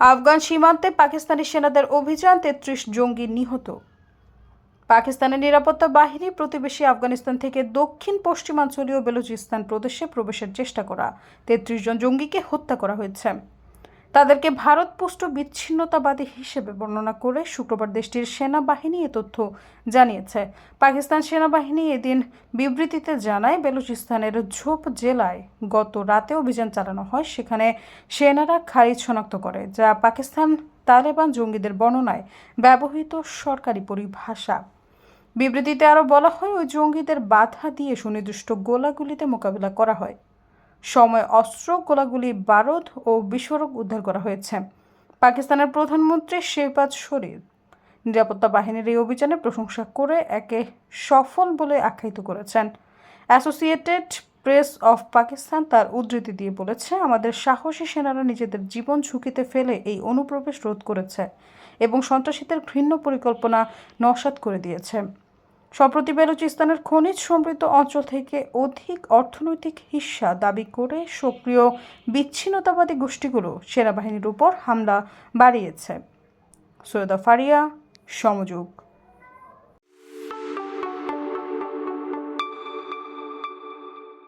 আফগান সীমান্তে পাকিস্তানি সেনাদের অভিযান তেত্রিশ জঙ্গি নিহত। পাকিস্তানের নিরাপত্তা বাহিনী প্রতিবেশী আফগানিস্তান থেকে দক্ষিণ পশ্চিমাঞ্চলীয় বেলুচিস্তান প্রদেশে প্রবেশের চেষ্টা করা। তেত্রিশ জন জঙ্গিকে হত্যা করা হয়েছে। তাদেরকে ভারতপুষ্ট বিচ্ছিন্নতাবাদী হিসেবে বর্ণনা করে শুক্রবার দেশটির সেনাবাহিনী এ তথ্য জানিয়েছে। পাকিস্তান সেনাবাহিনী এদিন বিবৃতিতে জানায়, বেলুচিস্তানের ঝোপ জেলায় গত রাতে অভিযান চালানো হয়। সেখানে সেনারা খারিজ শনাক্ত করে, যা পাকিস্তান তালেবান জঙ্গিদের বর্ণনায় ব্যবহৃত সরকারি পরিভাষা। বিবৃতিতে আরও বলা হয়, ওই জঙ্গিদের বাধা দিয়ে সুনির্দিষ্ট গোলাগুলিতে মোকাবিলা করা হয়। সময় অস্ত্র, গোলাগুলি, বারুদ ও বিস্ফোরক উদ্ধার করা হয়েছে। পাকিস্তানের প্রধানমন্ত্রী শেহবাজ শরীফ নিরাপত্তা বাহিনীর এই অভিযানে প্রশংসা করে একে সফল বলে আখ্যায়িত করেছেন। অ্যাসোসিয়েটেড প্রেস অফ পাকিস্তান তার উদ্ধৃতি দিয়ে বলেছে, আমাদের সাহসী সেনারা নিজেদের জীবন ঝুঁকিতে ফেলে এই অনুপ্রবেশ রোধ করেছে এবং সন্ত্রাসীদের ঘৃণ্য পরিকল্পনা নস্যাৎ করে দিয়েছে। সম্প্রতি বেলুচিস্তানের খনিজ সমৃদ্ধ অঞ্চল থেকে অধিক অর্থনৈতিক হিস্সা দাবি করে সক্রিয় বিচ্ছিন্নতাবাদী গোষ্ঠীগুলো সেনাবাহিনীর উপর হামলা বাড়িয়েছে। সৈয়দা ফারিয়া, সমযোগ।